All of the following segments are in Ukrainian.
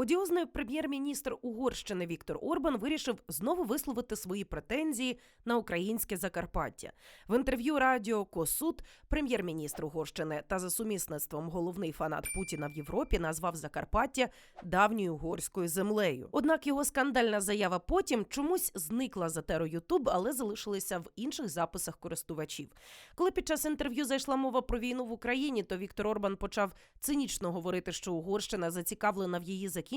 Одіозний прем'єр-міністр Угорщини Віктор Орбан вирішив знову висловити свої претензії на українське Закарпаття. В інтерв'ю радіо Косуд прем'єр-міністр Угорщини та за сумісництвом головний фанат Путіна в Європі назвав Закарпаття давньою угорською землею. Однак його скандальна заява потім чомусь зникла з етеру Ютуб, але залишилася в інших записах користувачів. Коли під час інтерв'ю зайшла мова про війну в Україні, то Віктор Орбан почав цинічно говорити, що Угорщина зацікавлена в її закінченні,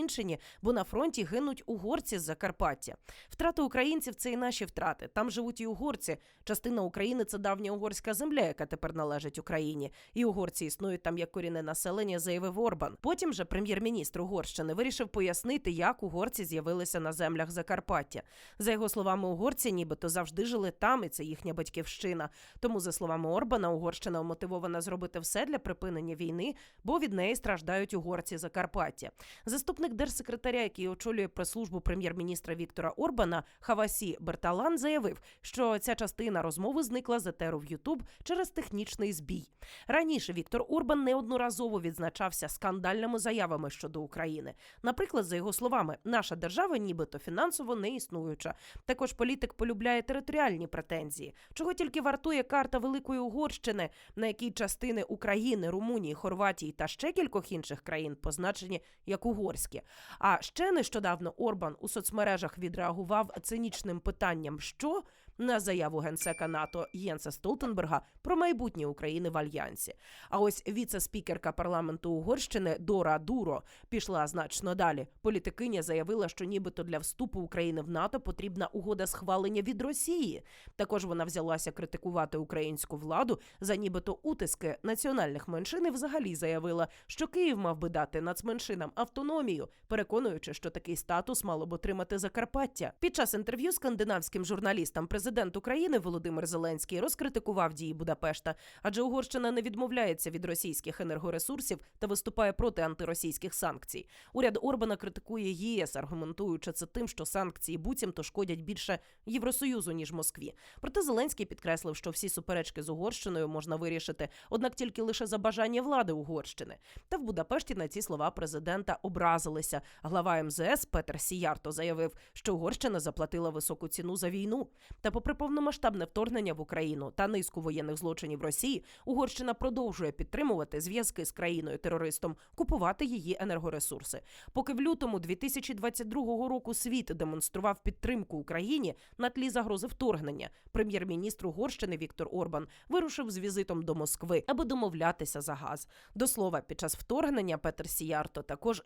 бо на фронті гинуть угорці з Закарпаття. Втрати українців це і наші втрати. Там живуть і угорці. Частина України це давня угорська земля, яка тепер належить Україні. І угорці існують там як корінне населення, заявив Орбан. Потім же прем'єр-міністр Угорщини вирішив пояснити, як угорці з'явилися на землях Закарпаття. За його словами, угорці нібито завжди жили там, і це їхня батьківщина. Тому, за словами Орбана, Угорщина мотивована зробити все для припинення війни, бо від неї страждають угорці Закарпаття. Заступник держсекретаря, який очолює прес-службу прем'єр-міністра Віктора Орбана, Хавасі Берталан, заявив, що ця частина розмови зникла з етеру в Ютуб через технічний збій. Раніше Віктор Орбан неодноразово відзначався скандальними заявами щодо України. Наприклад, за його словами, наша держава нібито фінансово не існуюча. Також політик полюбляє територіальні претензії, чого тільки вартує карта Великої Угорщини, на якій частини України, Румунії, Хорватії та ще кількох інших країн позначені як угорські. А ще нещодавно Орбан у соцмережах відреагував цинічним питанням, що на заяву генсека НАТО Єнса Столтенберга про майбутнє України в альянсі. А ось віце-спікерка парламенту Угорщини Дора Дуро пішла значно далі. Політикиня заявила, що нібито для вступу України в НАТО потрібна угода схвалення від Росії. Також вона взялася критикувати українську владу за нібито утиски національних меншин і взагалі заявила, що Київ мав би дати нацменшинам автономію, переконуючи, що такий статус мало б отримати Закарпаття. Під час інтерв'ю скандинавським журналістам президент України Володимир Зеленський розкритикував дії Будапешта, адже Угорщина не відмовляється від російських енергоресурсів та виступає проти антиросійських санкцій. Уряд Орбана критикує ЄС, аргументуючи це тим, що санкції буцімто шкодять більше Євросоюзу ніж Москві. Проте Зеленський підкреслив, що всі суперечки з Угорщиною можна вирішити, однак тільки лише за бажання влади Угорщини. Та в Будапешті на ці слова президента образилися. Глава МЗС Петер Сіярто заявив, що Угорщина заплатила високу ціну за війну. Та, попри повномасштабне вторгнення в Україну та низку воєнних злочинів Росії, Угорщина продовжує підтримувати зв'язки з країною терористом, купувати її енергоресурси. Поки в лютому 2022 року світ демонстрував підтримку Україні на тлі загрози вторгнення, прем'єр-міністр Угорщини Віктор Орбан вирушив з візитом до Москви, аби домовлятися за газ. До слова, під час вторгнення Петер Сіярто також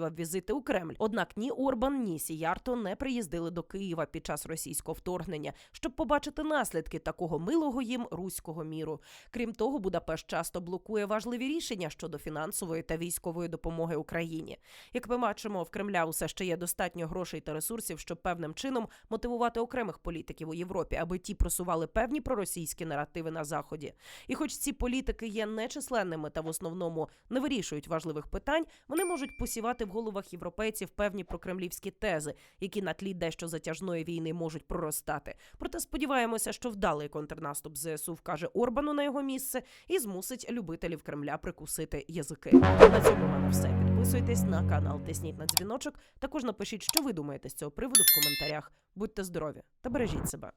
здійснював візити у Кремль. Однак ні Орбан, ні Сіярто не приїздили до Києва під час російського вторгнення, щоб побачити наслідки такого милого їм руського міру. Крім того, Будапешт часто блокує важливі рішення щодо фінансової та військової допомоги Україні. Як ми бачимо, в Кремля усе ще є достатньо грошей та ресурсів, щоб певним чином мотивувати окремих політиків у Європі, аби ті просували певні проросійські наративи на заході. І хоч ці політики є нечисленними та в основному не вирішують важливих питань, вони можуть посівати в головах європейців певні прокремлівські тези, які на тлі дещо затяжної війни можуть проростати. Проте сподіваємося, що вдалий контрнаступ ЗСУ вкаже Орбану на його місце і змусить любителів Кремля прикусити язики. На цьому мене все. Підписуйтесь на канал, тисніть на дзвіночок. Також напишіть, що ви думаєте з цього приводу в коментарях. Будьте здорові та бережіть себе.